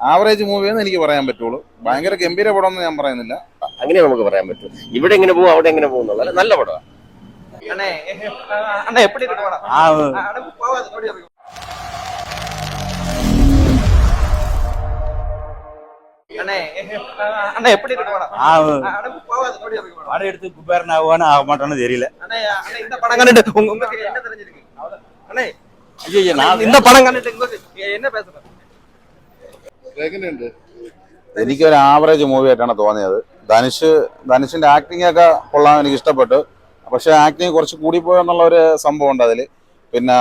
Average മൂവിയെന്ന് എനിക്ക് പറയാൻ പറ്റുള്ളൂ ഭയങ്കര ഗംഭീര പടം ഞാൻ പറയുന്നില്ല അങ്ങനെ നമുക്ക് പറയാൻ പറ്റും ഇവിടെ എങ്ങനെ പോകും അവിടെ എങ്ങനെ പോകും എന്നുള്ളത് നല്ല പടമാണ് அண்ணே அண்ணா எப்படி இருக்கு படம் அட, போகாது, ஓடி இருக்கு. அண்ணே அண்ணா எப்படி இருக்கு படம் அட, போகாது, ஓடி இருக்கு படம். படம் எடுத்து குபேரன் ஆகுவான்னு ஆக மாட்டான்னு தெரியல அண்ணே அண்ணே இந்த படம் கண்டுட்டு உங்க- உங்களுக்கு என்ன தெரிஞ்சிருக்கு அண்ணே ஐயோ நான் இந்த படம் கண்டுட்டு உங்களுக்கு என்ன பேசுறேன் എനിക്കൊരു ആവറേജ് മൂവി ആയിട്ടാണ് തോന്നിയത്. ധനുഷ് ധനുഷിന്റെ ആക്ടിംഗ് ഒക്കെ കൊള്ളാൻ എനിക്ക് ഇഷ്ടപ്പെട്ടു. പക്ഷെ ആക്ടിങ് കുറച്ച് കൂടിപ്പോയോ എന്നുള്ള ഒരു സംഭവം ഉണ്ട് അതിൽ പിന്നെ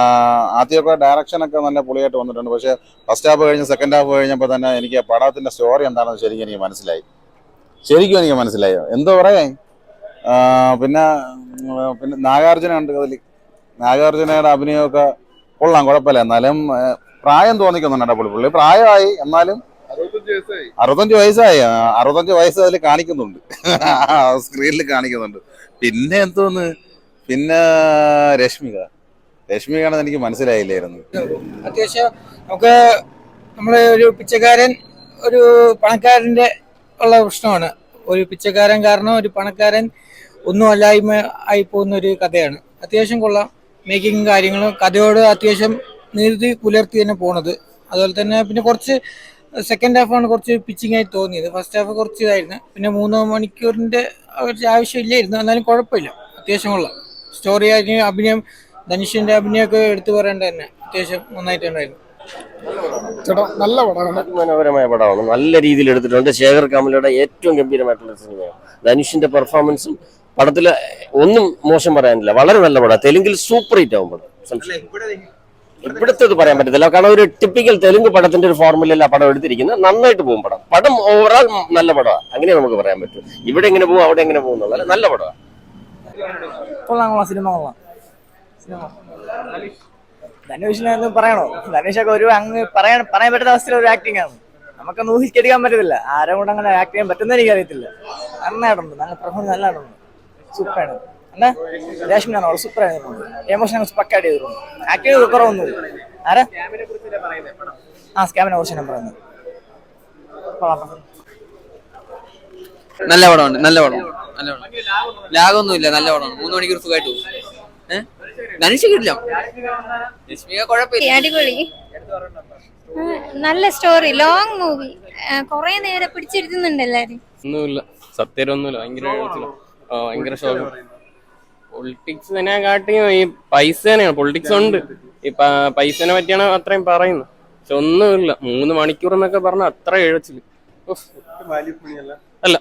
ആദ്യമൊക്കെ ഡയറക്ഷൻ ഒക്കെ നല്ല പുളിയായിട്ട് വന്നിട്ടുണ്ട്. പക്ഷെ ഫസ്റ്റ് ഹാഫ് കഴിഞ്ഞ് സെക്കൻഡ് ഹാഫ് കഴിഞ്ഞപ്പോൾ തന്നെ എനിക്ക് പടത്തിന്റെ സ്റ്റോറി എന്താണെന്ന് ശരിക്കും എനിക്ക് മനസ്സിലായി. ശരിക്കും എനിക്ക് മനസ്സിലായി. എന്തോ പറയാ? പിന്നെ പിന്നെ നാഗാർജുന ഉണ്ട് അതിൽ നാഗാർജുനയുടെ അഭിനയമൊക്കെ കൊള്ളാം കുഴപ്പമില്ല. എന്നാലും പ്രായം തോന്നിക്കുന്നുണ്ട് പുള്ളി. പുള്ളി പ്രായമായി എന്നാലും അറുപത്തഞ്ച് വയസ്സായി. അറുപത്തഞ്ച് വയസ്സ് അതിൽ കാണിക്കുന്നുണ്ട്. സ്ക്രീനിൽ കാണിക്കുന്നുണ്ട്. പിന്നെ എന്തോന്ന്? പിന്നെ രശ്മിക. രശ്മികാണെന്ന് എനിക്ക് മനസ്സിലായില്ലായിരുന്നു. അത്യാവശ്യം നമുക്ക് നമ്മുടെ ഒരു പിച്ചക്കാരൻ ഒരു പണക്കാരന്റെ ഉള്ള പ്രശ്നമാണ്. ഒരു പിച്ചക്കാരൻ കാരണം ഒരു പണക്കാരൻ ഒന്നും അല്ലായ്മ ആയി പോകുന്ന ഒരു കഥയാണ്. അത്യാവശ്യം കൊള്ളാം. മേക്കിംഗ് കാര്യങ്ങളും കഥയോട് അത്യാവശ്യം നീതി പുലർത്തി തന്നെ പോണത്. അതുപോലെ തന്നെ പിന്നെ കുറച്ച് സെക്കൻഡ് ഹാഫാണ് കുറച്ച് പിച്ചിങ് ആയി തോന്നിയത്. ഫസ്റ്റ് ഹാഫ് കുറച്ച് ഇതായിരുന്നു. പിന്നെ മൂന്ന് മണിക്കൂറിന്റെ ആവശ്യം ആവശ്യമില്ലായിരുന്നു എന്നാലും കുഴപ്പമില്ല. അത്യാവശ്യം കൊള്ളാം സ്റ്റോറി ആയിരിക്കും അഭിനയം ധനുഷിന്റെ അഭിനയമൊക്കെ എടുത്തു പറയേണ്ട തന്നെ. അത്യാവശ്യം നന്നായിട്ടുണ്ടായിരുന്നു ചേട്ടാ നല്ല പടമാണ്. മനോഹരമായ പടമാണ്. നല്ല രീതിയിൽ എടുത്തിട്ടുണ്ട്. ശേഖർ കമലയുടെ ഏറ്റവും ഗംഭീരമായിട്ടുള്ള സിനിമയാണ്. ധനുഷിന്റെ പെർഫോമൻസും പടത്തിൽ ഒന്നും മോശം പറയാനില്ല. വളരെ നല്ല പടം തെലുങ്കിൽ സൂപ്പർ ഹിറ്റ് ആവും പടം. സംശയം. ഇവിടുത്തെ പറയാൻ പറ്റത്തില്ല. കാരണം ഒരു ടിപ്പിക്കൽ തെലുങ്ക് പടത്തിന്റെ ഒരു ഫോർമുല ആ പടം എടുത്തിരിക്കുന്നത് നന്നായിട്ട് പോകും പടം. പടം ഓവറോൾ നല്ല പടമാണ് അങ്ങനെ നമുക്ക് പറയാൻ പറ്റും. ഇവിടെ എങ്ങനെ പോകും അവിടെ എങ്ങനെ പോകും എന്നുള്ളത് നല്ല പടമാണ് കൊള്ളാം കൊള്ളാം. സിനിമ കൊള്ളാം. ധനുഷിനെ ഒന്നും പറയണോ? ധനുഷൊക്കെ ഒരു അങ്ങ് പറയാൻ പറയാൻ പറ്റാത്ത അവസ്ഥയിൽ ഒരു ആക്ടിംഗ് ആണ്. നമുക്കൊന്നും ഊഹിച്ചെടുക്കാൻ പറ്റത്തില്ല. ആരെ കൂടെ അങ്ങനെ ആക്ട് ചെയ്യാൻ പറ്റുന്ന എനിക്കറിയത്തില്ല. നന്നായിട്ടുണ്ട്. നല്ല പെർഫോമൻസ് നല്ലതായിട്ടുണ്ട് സൂപ്പറാണ് എന്നാ രേഷ്മിനാണ് അവൾ സൂപ്പറായിരുന്നു എമോഷൻ പക്കായിട്ട് ചെയ്തിട്ടുണ്ട് ആക്ടിങ് കുറവൊന്നുമില്ല. ആരാ? ആ സ്കാമിനെ കുറിച്ച് ഞാൻ പറയുന്നു. നല്ല പടമുണ്ട് നല്ല പടം നല്ല പടം ലാഗൊന്നുമില്ല നല്ല പടമാണ്. മൂന്ന് മണിക്കൂർ സുഖമായിട്ട് പോകും. ഏഹ് ധനുഷ് കിട്ടില്ല. രശ്മിക കുഴപ്പമില്ല. നല്ല സ്റ്റോറി ലോങ് മൂവി കൊറേ നേരം പിടിച്ചിരുത്തുന്നുണ്ട് എല്ലാരും. ഒന്നുമില്ല. സത്യരൊന്നുമില്ല ഭയങ്കര കരച്ചിലാ. ആ, ഭയങ്കര ശോകം. പൊളിറ്റിക്സ് തന്നെ കാട്ടിയും ഈ പൈസ തന്നെയാണ്. പൊളിറ്റിക്സ് ഉണ്ട്. ഇപ്പൊ പൈസനെ പറ്റിയാണ് അത്രയും പറയുന്നത്. പക്ഷെ ഒന്നുമില്ല. മൂന്ന് മണിക്കൂർ എന്നൊക്കെ പറഞ്ഞ അത്ര എഴുച്ചിൽ. അല്ല.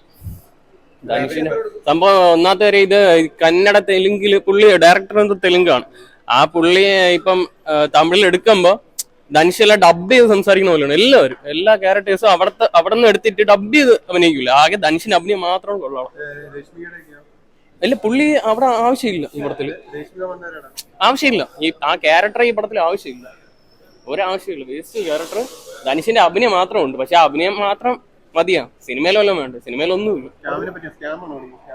ധനുഷിന് സംഭവം ഒന്നാമത്തെ വരെ ഇത് കന്നഡ തെലുങ്കിൽ പുള്ളി ഡയറക്ടർ എന്ത് തെലുങ്കാണ്. ആ പുള്ളി ഇപ്പം തമിഴിൽ എടുക്കുമ്പോ ധനുഷെല്ലാം ഡബ് ചെയ്ത് സംസാരിക്കുന്ന പോലെയാണ്. എല്ലാവരും. എല്ലാ ക്യാരക്ടേഴ്സും അവിടത്തെ അവിടെ നിന്ന് എടുത്തിട്ട് ഡബ് ചെയ്ത് അഭിനയിക്കില്ല ആകെ ധനുഷിന് അഭിനയം മാത്രമേ കൊള്ളണം അല്ല പുള്ളി അവിടെ ആവശ്യമില്ല ഈ പടത്തിൽ ആവശ്യമില്ല. ഈ ആ ക്യാരക്ടർ ഈ പടത്തിൽ ആവശ്യമില്ല. ഒരാവശ്യമില്ല. വേസ്റ്റ് ക്യാരക്ടർ ധനുഷിന്റെ അഭിനയം മാത്രം ഉണ്ട് പക്ഷെ ആ അഭിനയം മാത്രം മതിയാ. സിനിമയിലെല്ലാം വേണ്ട? സിനിമയിലൊന്നുമില്ല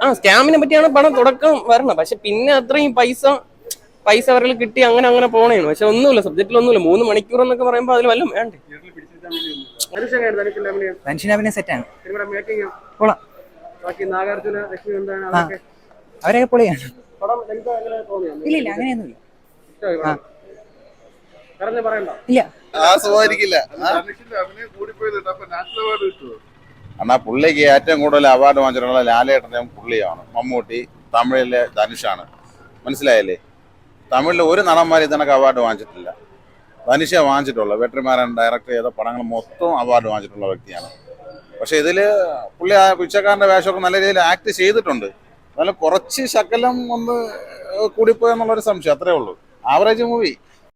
ആ സ്കാമിനെ പറ്റിയാണ് പണം തുടക്കം വരണം പക്ഷെ പിന്നെ അത്രയും പൈസ പൈസ അവരിൽ കിട്ടി അങ്ങനെ അങ്ങനെ പോണേണ്. പക്ഷെ ഒന്നുമില്ല. സബ്ജക്റ്റിൽ ഒന്നുമില്ല. മൂന്ന് മണിക്കൂർ എന്നൊക്കെ പറയുമ്പോൾ അതിൽ വല്ലതും വേണ്ടേ? ധനുഷിന്റെ അഭിനയം സെറ്റാണ് കൊള്ളാം. അവരൊക്കെ പൊളിയാണ് ഇല്ല ഇല്ല അങ്ങനെയൊന്നുമില്ല. ഇല്ല. എന്നാ പുള്ളിക്ക് ഏറ്റവും കൂടുതൽ അവാർഡ് വാങ്ങിച്ചിട്ടുള്ള ലാലേട്ടനും പുള്ളിയാണ് മമ്മൂട്ടി തമിഴിലെ ധനുഷാണ്. മനസ്സിലായല്ലേ? തമിഴിൽ ഒരു നടന്മാർ ഇതിനൊക്കെ അവാർഡ് വാങ്ങിച്ചിട്ടില്ല. ധനുഷ വാങ്ങിച്ചിട്ടുള്ള. വെട്ടറിമാരൻ ഡയറക്ടർ ചെയ്ത പടങ്ങൾ മൊത്തം അവാർഡ് വാങ്ങിച്ചിട്ടുള്ള വ്യക്തിയാണ്. പക്ഷെ ഇതിൽ പുള്ളി ആ പിച്ചക്കാരന്റെ വേഷമൊക്കെ നല്ല രീതിയിൽ ആക്ട് ചെയ്തിട്ടുണ്ട്. എന്നാലും കുറച്ച് ശകലം ഒന്ന് കൂടിപ്പോയെന്നുള്ളൊരു സംശയം അത്രേ ഉള്ളൂ. Average movie.